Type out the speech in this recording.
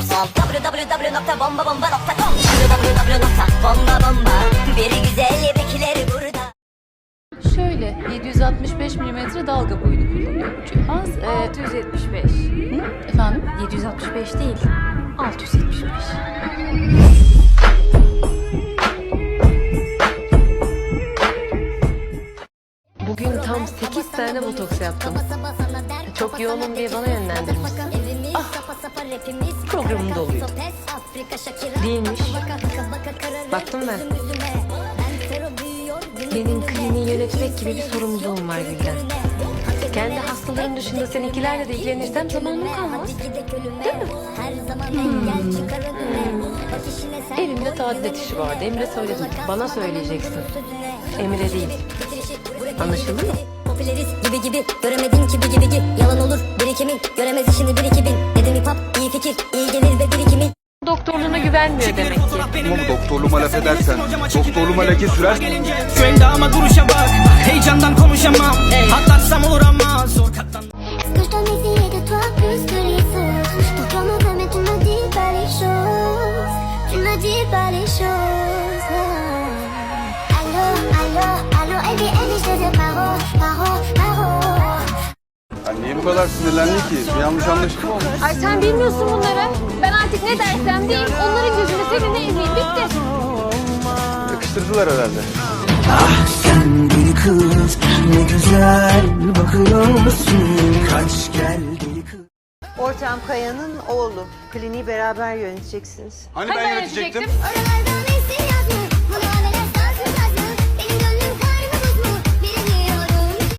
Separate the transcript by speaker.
Speaker 1: son www.bombabomba.com www.bombabomba Bir güzel bekler burada
Speaker 2: Şöyle 765 mm dalga boyunu kullanıyor bu cihaz. Ee,
Speaker 3: 675.
Speaker 2: hı? Efendim?
Speaker 3: 765 değil. 675.
Speaker 4: Bugün tam 8 tane botoks yaptım. Çok yoğunum diye bana yönlendirmişsin. Programım doluydu. Değilmiş. Baktım ben. Benim kliniği yönetmek gibi bir sorumluluğum var Gülden. Kendi hastalarım dışında seninkilerle de ilgilenirsem zamanım kalmaz. Değil mi? Elimde tadilat işi vardı. Emre söyledim. Bana söyleyeceksin. Emre değil. Anlaşıldı mı?
Speaker 1: Popüleriz gibi gibi göremedin ki bir gibi gibi. Yalan olur birikimin göremez işini. Bir iki bin Dedim hip hop iyi fikir iyi gelir ve birikimin
Speaker 4: Doktorluğuna güvenmiyor demek ki.
Speaker 5: Ama bu doktorluğuma laf edersen, doktorluğuma leke sürer.
Speaker 6: Şu endama duruşa bak
Speaker 5: bu kadar sinirlendin ki? Bir yanlış anlaşılma olmuş.
Speaker 3: Ay sen bilmiyorsun bunları. Ben artık ne dersem diyeyim onların gözünde seninle evliyim. Bitti.
Speaker 5: Yakıştırdılar herhalde.
Speaker 6: Sen deli kız Ne güzel bakıyorsun Kaç gel deli kız
Speaker 7: Ortam Kaya'nın oğlu. Kliniği beraber yöneteceksiniz.
Speaker 5: Hani ben yönetecektim?
Speaker 8: Oralarda